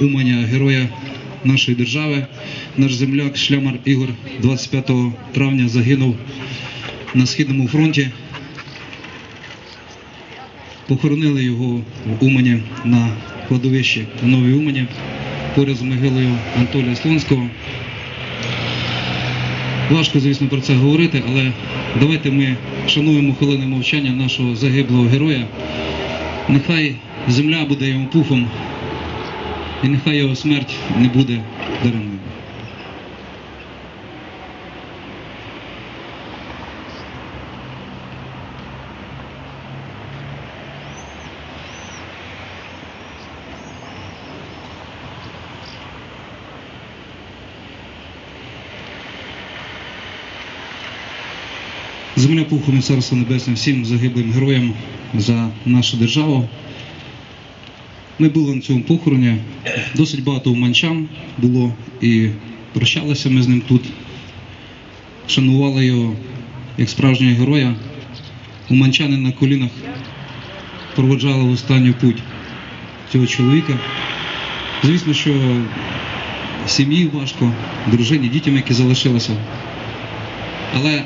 Уманя, героя нашої держави. Наш земляк Шлямар Ігор 25 травня загинув на східному фронті. Похоронили його в Умані на кладовищі в Новій Умані поряд з могилою Анатолія Слонського. Важко, звісно, про це говорити, але давайте ми шануємо хвилини мовчання нашого загиблого героя. Нехай земля буде йому пухом, і нехай його смерть не буде даремною. Земля пухом і царство небесне всім загиблим героям за нашу державу. Ми були на цьому похороні. Досить багато уманчан було і прощалися ми з ним тут. Шанували його як справжнього героя. Уманчани на колінах проводжали в останню путь цього чоловіка. Звісно, що сім'ї важко, дружині, дітям, які залишилися. Але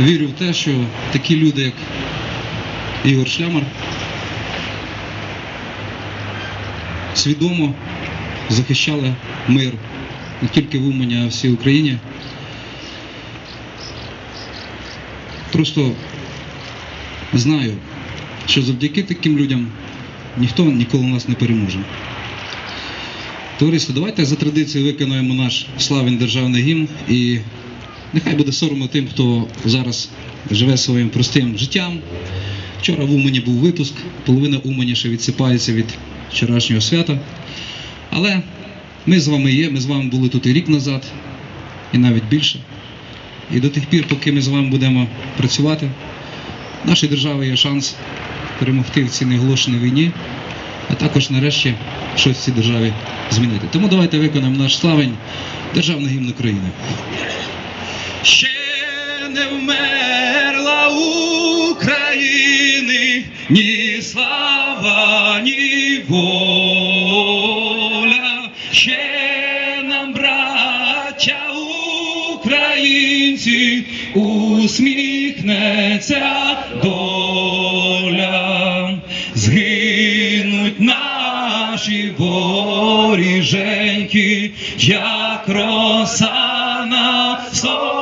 вірю в те, що такі люди, як Ігор Шлямар, свідомо захищали мир не тільки в Умані, а всій Україні. Просто знаю, що завдяки таким людям ніхто ніколи нас не переможе. Товариство, давайте за традицією виконуємо наш славен державний гімн і нехай буде соромно тим, хто зараз живе своїм простим життям. Вчора в Умані був випуск, половина Умані ще відсипається від вчорашнього свята. Але ми з вами є, ми з вами були тут і рік назад, і навіть більше. І до тих пір, поки ми з вами будемо працювати, в нашій державі є шанс перемогти в цій неголошеній війні, а також нарешті щось в цій державі змінити. Тому давайте виконаємо наш славень державний гімн України. Ще не вмерла Ні слава, ні воля. Ще нам, браття українці, усміхнеться доля. Згинуть наші воріженьки, як роса на сонці,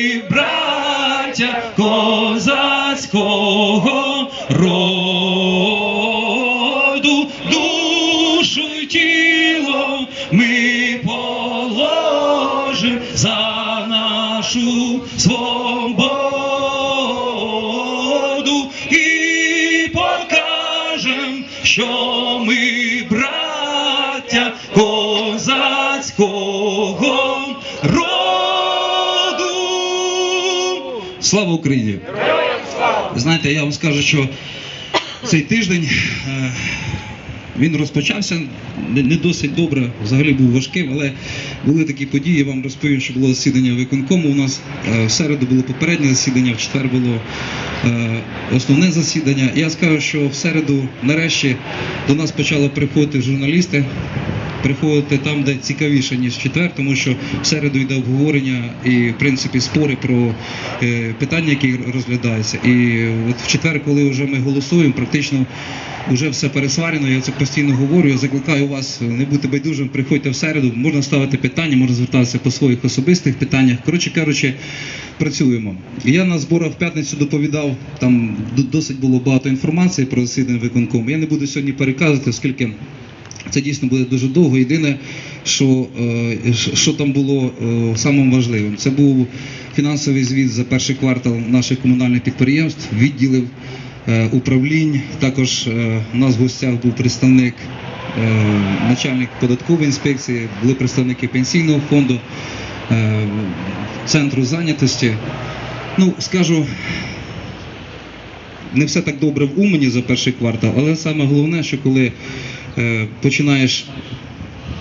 положим за нашу свободу і покажем, що ми браття козацького роду. Слава Україні! Знаєте, я вам скажу, що цей тиждень е, він розпочався не, досить добре, взагалі був важким, але були такі події. Я вам розповім, що було засідання виконкому. У нас е, в середу було попереднє засідання, в четвер було е, основне засідання. Я скажу, що в середу, нарешті, до нас почали приходити журналісти. Приходити там, де цікавіше, ніж четвер, тому що в середу йде обговорення і, в принципі, спори про е, питання, які розглядаються. І от в четвер, коли вже ми голосуємо, практично вже все пересварено. Я це постійно говорю. Я закликаю вас не бути байдужим, приходьте в середу. Можна ставити питання, можна звертатися по своїх особистих питаннях. Коротше кажучи, працюємо. Я на зборах в п'ятницю доповідав. Там досить було багато інформації про засідання виконкому. Я не буду сьогодні переказувати, оскільки. Це дійсно буде дуже довго. Єдине, що, е, що- там було е, самим важливим, це був фінансовий звіт за перший квартал наших комунальних підприємств, відділів е, управлінь. Також у нас в гостях був представник начальник податкової інспекції, були представники пенсійного фонду, центру зайнятості. Ну, скажу, не все так добре в Умані за перший квартал, але саме головне, що коли починаєш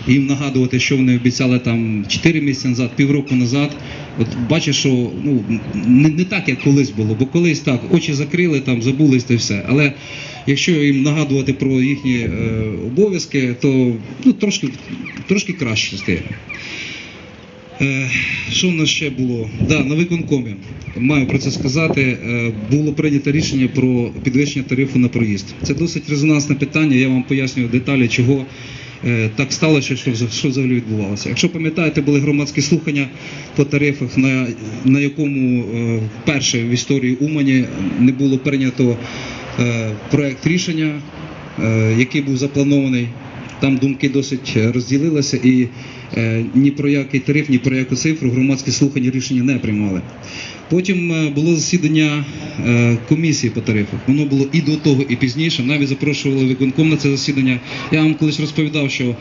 їм нагадувати, що вони обіцяли там 4 місяці назад, півроку назад. От бачиш, що ну не, не так, як колись було, бо колись так, очі закрили, там забулись та все. Але якщо їм нагадувати про їхні е, обов'язки, то ну, трошки, трошки краще стає. Е, Що в нас ще було? Да, на виконкомі маю про це сказати. Е, Було прийнято рішення про підвищення тарифу на проїзд. Це досить резонансне питання. Я вам пояснюю деталі, чого е, так сталося, що, що взагалі відбувалося. Якщо пам'ятаєте, були громадські слухання по тарифах, на, на якому вперше в історії Умані не було прийнято проект рішення, який був запланований. Там думки досить розділилися і ні про який тариф, ні про яку цифру громадські слухання рішення не приймали. Потім е, було засідання е, комісії по тарифах. Воно було і до того, і пізніше. Навіть запрошували виконком на це засідання. Я вам колись розповідав, що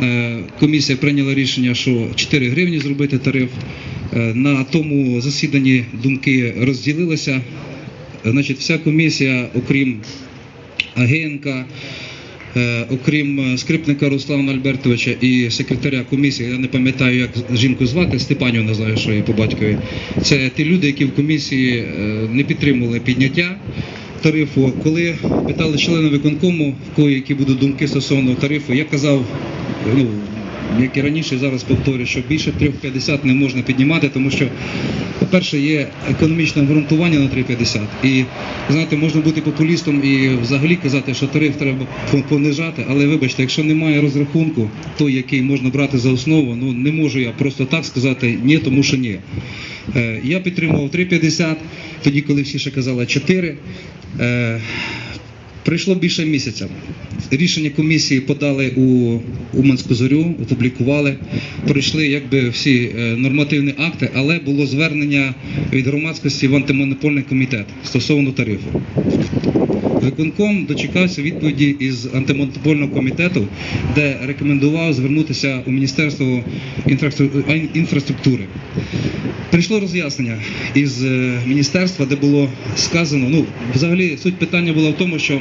е, комісія прийняла рішення, що 4 гривні зробити тариф. Е, На тому засіданні думки розділилися. Значить, вся комісія, окрім Агенка, Е, окрім е, скрипника Руслана Альбертовича і секретаря комісії, я не пам'ятаю, як жінку звати, Степанів не знаю, що її по батькові. Це ті люди, які в комісії е, не підтримували підняття тарифу. Коли питали члени виконкому, в кої які будуть думки стосовно тарифу, я казав, ну, як і раніше, зараз повторюю, що більше 3,50 не можна піднімати, тому що, по-перше, є економічне обґрунтування на 3,50. І знаєте, можна бути популістом і взагалі казати, що тариф треба понижати, але вибачте, якщо немає розрахунку, той, який можна брати за основу, ну не можу я просто так сказати ні, тому що ні. Е, Я підтримував 3,50, тоді, коли всі ще казали 4. Пройшло більше місяця. Рішення комісії подали у Уманську зорю, опублікували. Пройшли якби всі е, нормативні акти, але було звернення від громадськості в антимонопольний комітет стосовно тарифу. Виконком дочекався відповіді із антимонопольного комітету, де рекомендував звернутися у Міністерство інфраструк- інфраструктури. Прийшло роз'яснення із е, міністерства, де було сказано, ну взагалі суть питання була в тому, що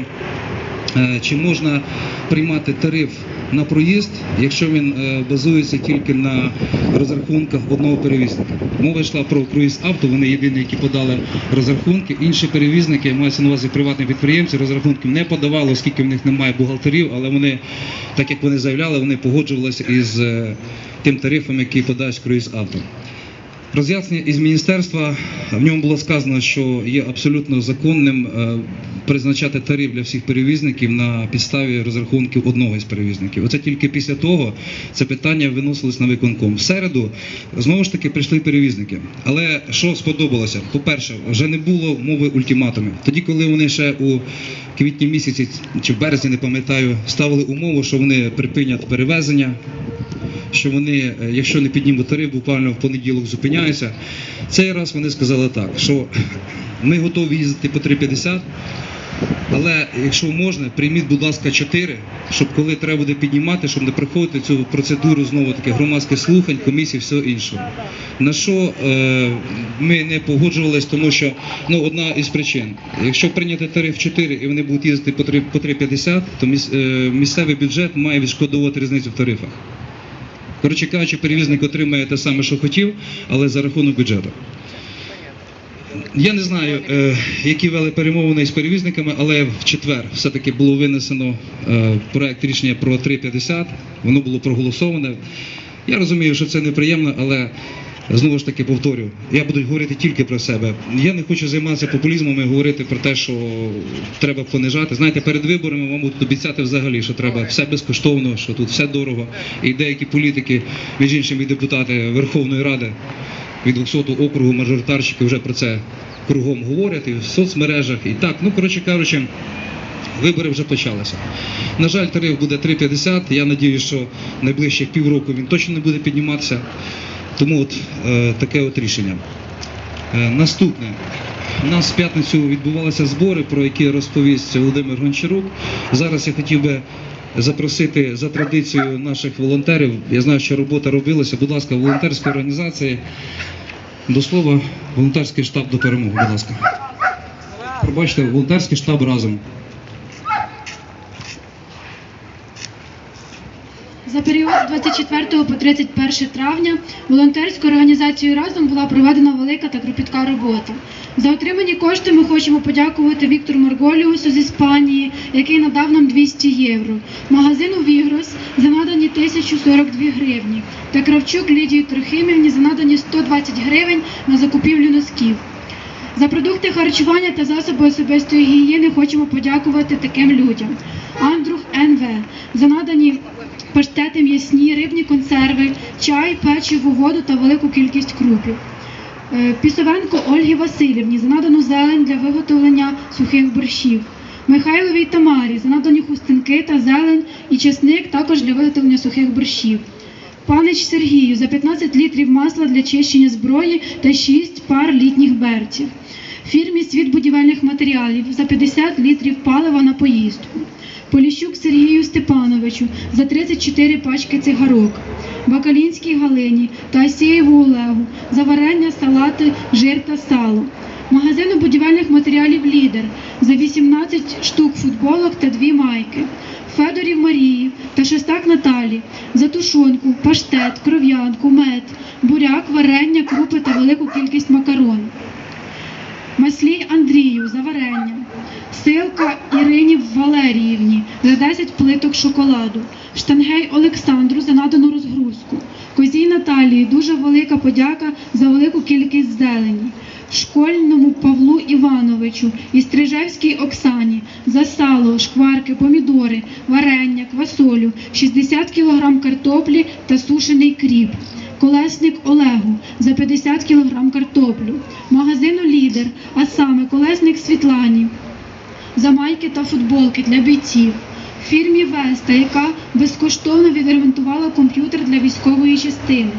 е, чи можна приймати тариф на проїзд, якщо він е, базується тільки на розрахунках одного перевізника. Мова йшла про круїз авто, вони єдині, які подали розрахунки. Інші перевізники, мається на увазі приватні підприємці, розрахунків не подавали, оскільки в них немає бухгалтерів, але вони, так як вони заявляли, вони погоджувалися із тим тарифом, який подасть круїз авто. Роз'яснення із міністерства в ньому було сказано, що є абсолютно законним е, призначати тариф для всіх перевізників на підставі розрахунків одного із перевізників. Оце тільки після того це питання виносилось на виконком. В середу знову ж таки прийшли перевізники. Але що сподобалося? По-перше, вже не було мови ультиматумів. Тоді, коли вони ще у квітні місяці чи в березні, не пам'ятаю, ставили умову, що вони припинять перевезення що вони, е, якщо не піднімуть тариф, буквально в понеділок зупиняються. Цей раз вони сказали так, що ми готові їздити по 3,50, але якщо можна, прийміть, будь ласка, 4, щоб коли треба буде піднімати, щоб не проходити цю процедуру знову таки громадських слухань, комісій, все інше. На що е, ми не погоджувалися, тому що ну, одна із причин, якщо прийняти тариф 4 і вони будуть їздити по 3,50, то е, місцевий бюджет має відшкодовувати різницю в тарифах. Коротше кажучи, перевізник отримає те саме, що хотів, але за рахунок бюджету. Я не знаю, е, які вели перемовини з перевізниками, але в четвер все-таки було винесено е, проект рішення про 3,50. Воно було проголосоване. Я розумію, що це неприємно, але знову ж таки повторю, я буду говорити тільки про себе. Я не хочу займатися популізмом і говорити про те, що треба понижати. Знаєте, перед виборами вам будуть обіцяти взагалі, що треба все безкоштовно, що тут все дорого. І деякі політики, між іншим і депутати Верховної Ради від 200 округу мажоритарщики вже про це кругом говорять і в соцмережах. І так, ну коротше кажучи. Вибори вже почалися. На жаль, тариф буде 3,50. Я сподіваюся, що найближчих півроку він точно не буде підніматися. Тому от е, таке от рішення. Е, наступне. У нас в п'ятницю відбувалися збори, про які розповість Володимир Гончарук. Зараз я хотів би запросити за традицією наших волонтерів. Я знаю, що робота робилася. Будь ласка, волонтерські організації. До слова, волонтерський штаб до перемоги, будь ласка. Пробачте, волонтерський штаб разом. За період з 24 по 31 травня волонтерською організацією разом була проведена велика та кропітка робота. За отримані кошти ми хочемо подякувати Віктору Марголіусу з Іспанії, який надав нам 200 євро, магазину Вігрос за надані 1042 гривні та Кравчук Лідії Трохимівні за надані 120 гривень на закупівлю носків. За продукти харчування та засоби особистої гігієни хочемо подякувати таким людям. Андрух НВ за надані паштети м'ясні, рибні консерви, чай, печиво, воду та велику кількість крупів. Е, Пісовенко Ольгі Васильівні за надану зелень для виготовлення сухих борщів. Михайловій Тамарі за надані хустинки та зелень і чесник також для виготовлення сухих борщів. Панич Сергію за 15 літрів масла для чищення зброї та 6 пар літніх берців. Фірмі Світ будівельних матеріалів за 50 літрів палива на поїздку. Поліщук Сергію Степановичу за 34 пачки цигарок. Бакалінській Галині та Асієву Олегу за варення, салати, жир та сало. Магазину будівельних матеріалів Лідер за 18 штук футболок та дві майки. Федорів Марії та Шестак Наталі за тушонку, паштет, кров'янку, мед, буряк, варення, крупи та велику кількість макарон. Маслій Андрію за варення, Силка Ірині Валеріївні за 10 плиток шоколаду, Штангей Олександру за надану розгрузку, Козій Наталії дуже велика подяка за велику кількість зелені, Школьному Павлу Івановичу і Стрижевській Оксані за сало, шкварки, помідори, варення, квасолю, 60 кг картоплі та сушений кріп. Колесник Олегу за 50 кг картоплю, магазину Лідер, а саме колесник Світлані за майки та футболки для бійців. Фірмі Веста, яка безкоштовно відремонтувала комп'ютер для військової частини.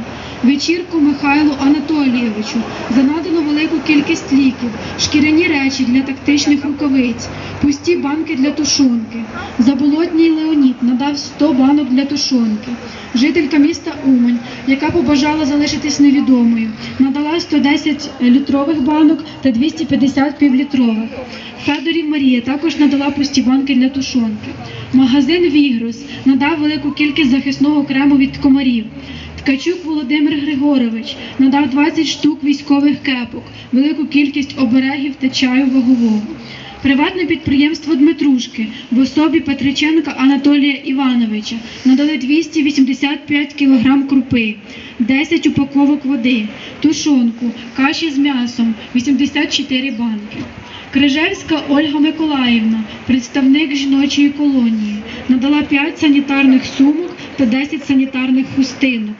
Вечірку Михайлу Анатолійовичу за надану велику кількість ліків, шкіряні речі для тактичних рукавиць, пусті банки для тушонки. Заболотній Леонід надав 100 банок для тушонки. Жителька міста Умань, яка побажала залишитись невідомою, надала 110 літрових банок та 250 півлітрових. Федорів Марія також надала пусті банки для тушонки. Магазин Вігрос надав велику кількість захисного крему від комарів. Ткачук Володимир Григорович надав 20 штук військових кепок, велику кількість оберегів та чаю вагового. Приватне підприємство Дмитрушки в особі Петриченка Анатолія Івановича надали 285 кг крупи, 10 упаковок води, тушонку, каші з м'ясом, 84 банки. Крижевська Ольга Миколаївна, представник жіночої колонії, надала 5 санітарних сумок та 10 санітарних хустинок.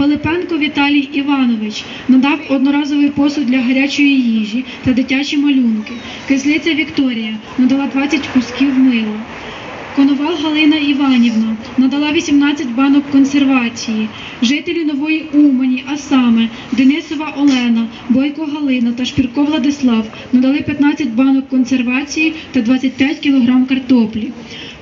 Пилипенко Віталій Іванович надав одноразовий посуд для гарячої їжі та дитячі малюнки. Кислиця Вікторія надала 20 кусків мила. Коновал Галина Іванівна надала 18 банок консервації. Жителі Нової Умані, а саме Денисова Олена, Бойко Галина та Шпірко Владислав надали 15 банок консервації та 25 кг картоплі.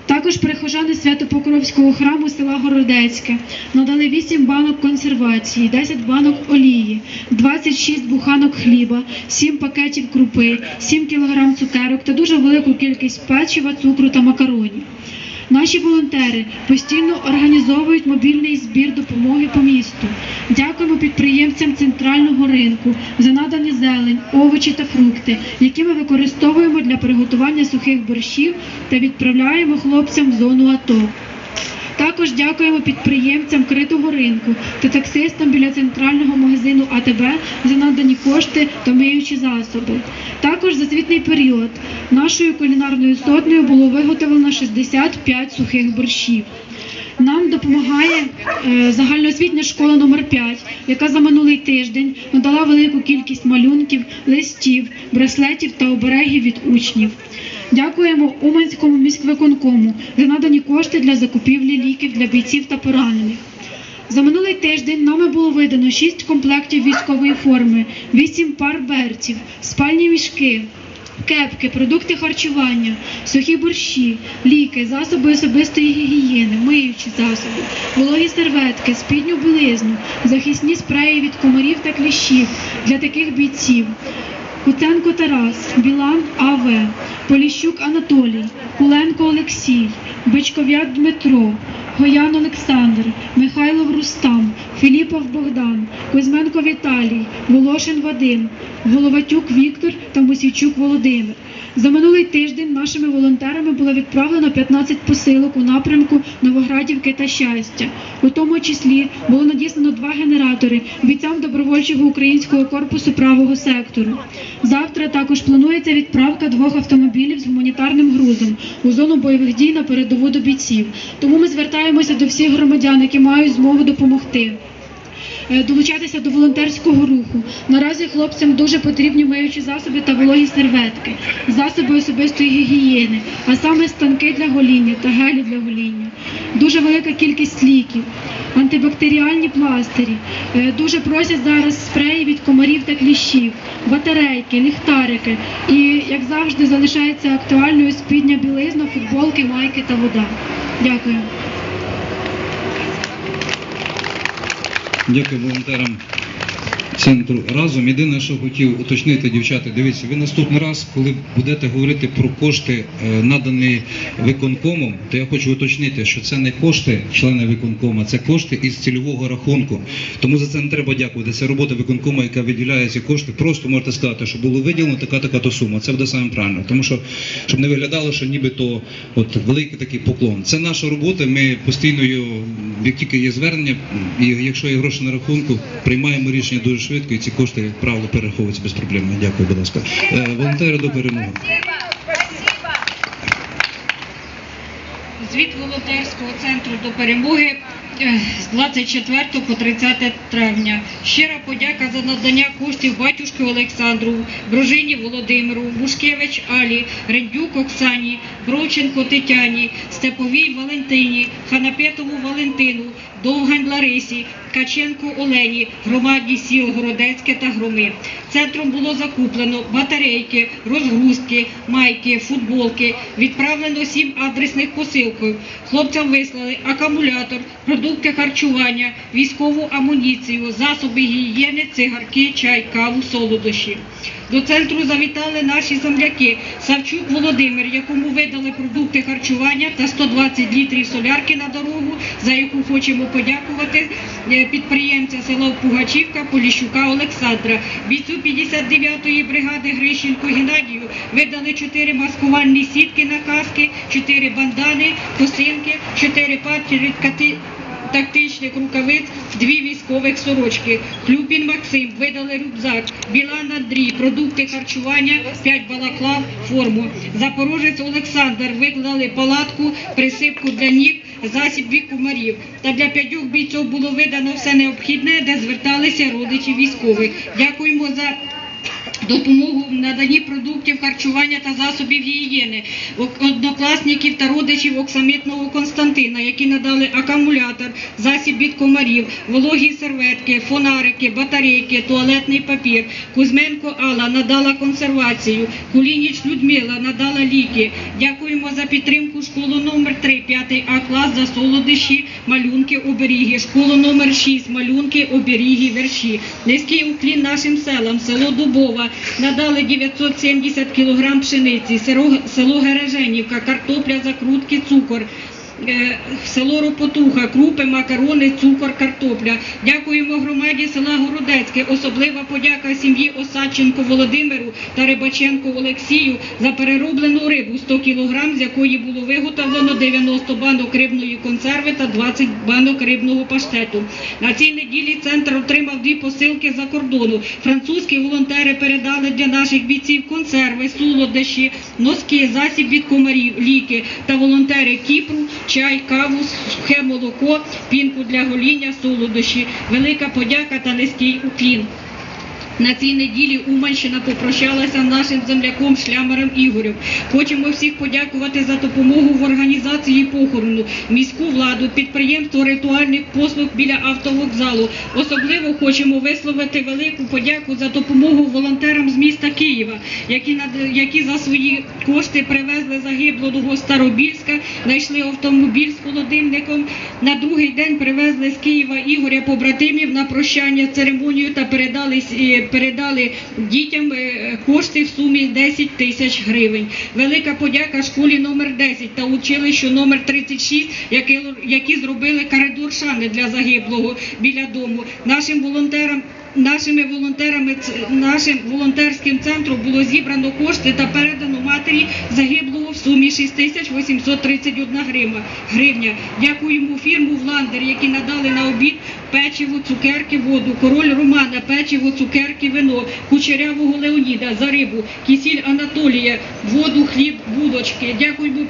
Також прихожани Свято-Покровського храму села Городецьке надали 8 банок консервації, 10 банок олії, 26 буханок хліба, 7 пакетів крупи, 7 кг цукерок та дуже велику кількість печива, цукру та макаронів. Наші волонтери постійно організовують мобільний збір допомоги по місту. Дякуємо підприємцям центрального ринку за надані зелень, овочі та фрукти, які ми використовуємо для приготування сухих борщів та відправляємо хлопцям в зону АТО. Також дякуємо підприємцям критого ринку та таксистам біля центрального магазину АТБ за надані кошти та миючі засоби. Також за звітний період нашою кулінарною сотнею було виготовлено 65 сухих борщів. Нам допомагає е, загальноосвітня школа номер 5 яка за минулий тиждень надала велику кількість малюнків, листів, браслетів та оберегів від учнів. Дякуємо Уманському міськвиконкому за надані кошти для закупівлі ліків для бійців та поранених. За минулий тиждень нами було видано 6 комплектів військової форми, 8 пар берців, спальні мішки, кепки, продукти харчування, сухі борщі, ліки, засоби особистої гігієни, миючі засоби, вологі серветки, спідню білизну, захисні спреї від комарів та кліщів для таких бійців. Куценко Тарас, Білан А.В., Поліщук Анатолій, Куленко Олексій, Бичков'ят Дмитро, Гоян Олександр, Михайлов Рустам, Філіпов Богдан, Кузьменко Віталій, Волошин Вадим, Головатюк Віктор та Мосійчук Володимир. За минулий тиждень нашими волонтерами було відправлено 15 посилок у напрямку Новоградівки та щастя. У тому числі було надіслано два генератори бійцям добровольчого українського корпусу правого сектору. Завтра також планується відправка двох автомобілів з гуманітарним грузом у зону бойових дій на передову до бійців. Тому ми звертаємося до всіх громадян, які мають змогу допомогти. е, Долучатися до волонтерського руху. Наразі хлопцям дуже потрібні миючі засоби та вологі серветки, засоби особистої гігієни, а саме станки для гоління та гелі для гоління. Дуже велика кількість ліків, антибактеріальні пластирі. Е, Дуже просять зараз спреї від комарів та кліщів, батарейки, ліхтарики. І, як завжди, залишається актуальною спідня білизна, футболки, майки та вода. Дякую. Дякую волонтерам центру разом. Єдине, що хотів уточнити, дівчата, дивіться, ви наступний раз, коли будете говорити про кошти, е, надані виконкомом, то я хочу уточнити, що це не кошти члени виконкома, це кошти із цільового рахунку. Тому за це не треба дякувати. Це робота виконкома, яка виділяє ці кошти. Просто можете сказати, що було виділено така така то сума. Це буде саме правильно. Тому що щоб не виглядало, що нібито от великий такий поклон. Це наша робота. Ми постійно як тільки є звернення, і якщо є гроші на рахунку, приймаємо рішення дуже швидко, і ці кошти, як правило, перераховуються без проблем. Дякую, будь ласка. Е, Волонтери до перемоги. Звіт волонтерського центру до перемоги з 24 по 30 травня. Щира подяка за надання коштів батюшки Олександру, дружині Володимиру, Бушкевич Алі, Рендюк Оксані, Бровченко Тетяні, Степовій Валентині, Ханапетову Валентину, Довгань Ларисі, Ткаченко Олені, громаді сіл Городецьке та Громи. Центром було закуплено батарейки, розгрузки, майки, футболки. Відправлено сім адресних посилків. Хлопцям вислали акумулятор, продукти харчування, військову амуніцію, засоби гігієни, цигарки, чай, каву, солодощі. До центру завітали наші земляки Савчук Володимир, якому видали продукти харчування та 120 літрів солярки на дорогу, за яку хочемо подякувати е, підприємця села Пугачівка Поліщука Олександра. Бійцю 59-ї бригади Грищенко Геннадію видали 4 маскувальні сітки на каски, 4 бандани, косинки, 4 патчі кати тактичних рукавиць, дві військових сорочки. Хлюпін Максим видали рюкзак, Білан Андрій, продукти харчування, 5 балаклав, форму. Запорожець Олександр видали палатку, присипку для ніг, засіб від комарів. Та для п'ятьох бійців було видано все необхідне, де зверталися родичі військових. Дякуємо за допомогу в наданні продуктів харчування та засобів гігієни, ок- однокласників та родичів оксамитного Константина, які надали акумулятор, засіб від комарів, вологі серветки, фонарики, батарейки, туалетний папір. Кузьменко Алла надала консервацію, Кулініч Людмила надала ліки. Дякуємо за підтримку школу номер 3, 5 А клас за солодощі, малюнки, оберіги, школу номер 6, малюнки, оберіги, верші. Низький уклін нашим селам, село Дубова, надали 970 кг пшениці, село Гереженівка, картопля, закрутки, цукор. Е, Село Ропотуха, крупи, макарони, цукор, картопля. Дякуємо громаді села Городецьке. Особлива подяка сім'ї Осадченко Володимиру та Рибаченко Олексію за перероблену рибу 100 кг, з якої було виготовлено 90 банок рибної консерви та 20 банок рибного паштету. На цій неділі центр отримав дві посилки за кордону. Французькі волонтери передали для наших бійців консерви, солодощі, носки, засіб від комарів, ліки та волонтери Кіпру, чай, каву, сухе молоко, пінку для гоління, солодощі. Велика подяка та низький уклін. На цій неділі Уманщина попрощалася з нашим земляком Шлямарем Ігорем. Хочемо всіх подякувати за допомогу в організації похорону, міську владу, підприємство ритуальних послуг біля автовокзалу. Особливо хочемо висловити велику подяку за допомогу волонтерам з міста Києва, які які за свої кошти привезли загиблого Старобільська, знайшли автомобіль з холодильником. На другий день привезли з Києва Ігоря побратимів на прощання церемонію та передали, е, передали дітям е, кошти в сумі 10 тисяч гривень. Велика подяка школі номер 10 та училищу номер 36, які, які зробили коридор шани для загиблого біля дому. Нашим волонтерам Нашими волонтерами, нашим волонтерським центром було зібрано кошти та передано матері загиблого в сумі 6831 гривня. гривня. Дякуємо фірму Вландер, які надали на обід печиво, цукерки, воду, король Романа, печиво, цукерки, вино, кучерявого Леоніда за рибу, кисіль Анатолія, воду, хліб, булочки. Дякуємо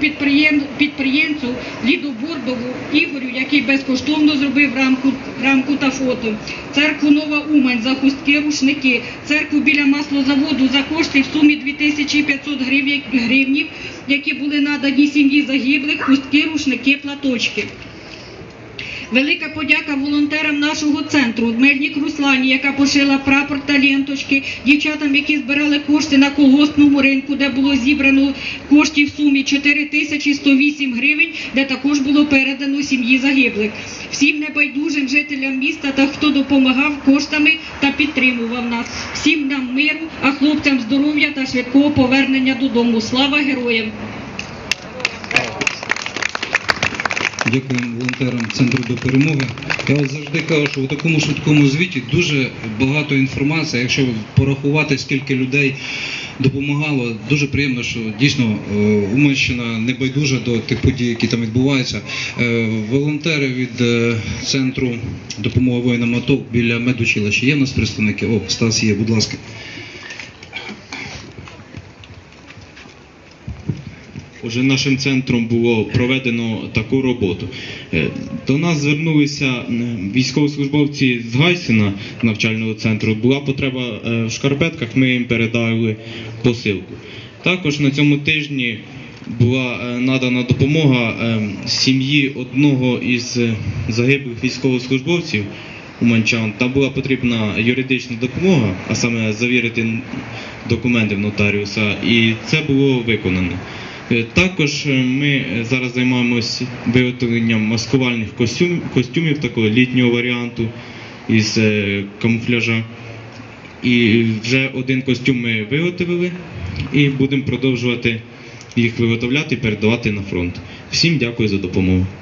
підприємцю Ліду Бордову Ігорю, який безкоштовно зробив рамку, рамку та фото. Церкву Нова Умань за хустки, рушники. Церкву біля маслозаводу за кошти в сумі 2500 гривень, гривнів, які були надані сім'ї загиблих, хустки, рушники, платочки. Велика подяка волонтерам нашого центру Мельнік Руслані, яка пошила прапор та ленточки, дівчатам, які збирали кошти на колгоспному ринку, де було зібрано коштів в сумі 4108 гривень, де також було передано сім'ї загиблих. Всім небайдужим жителям міста та хто допомагав коштами та підтримував нас. Всім нам миру, а хлопцям здоров'я та швидкого повернення додому. Слава героям! Дякуємо волонтерам центру до перемоги. Я завжди кажу, що у такому швидкому звіті дуже багато інформації. Якщо порахувати, скільки людей допомагало, дуже приємно, що дійсно е, Уманщина не байдужа до тих подій, які там відбуваються. Е, Волонтери від е, центру допомоги воїнам АТО біля медучилища. Є в нас представники? О, Стас є, будь ласка. Уже нашим центром було проведено таку роботу. Е, До нас звернулися військовослужбовці з Гайсина навчального центру. Була потреба е, в шкарпетках, ми їм передали посилку. Також на цьому тижні була е, надана допомога сім'ї одного із загиблих військовослужбовців уманчан. Там була потрібна юридична допомога, а саме завірити документи в нотаріуса, і це було виконано. Е, Також е, ми зараз займаємось виготовленням маскувальних костюм, костюмів такого літнього варіанту із е, камуфляжа. І вже один костюм ми виготовили і будемо продовжувати їх виготовляти і передавати на фронт. Всім дякую за допомогу.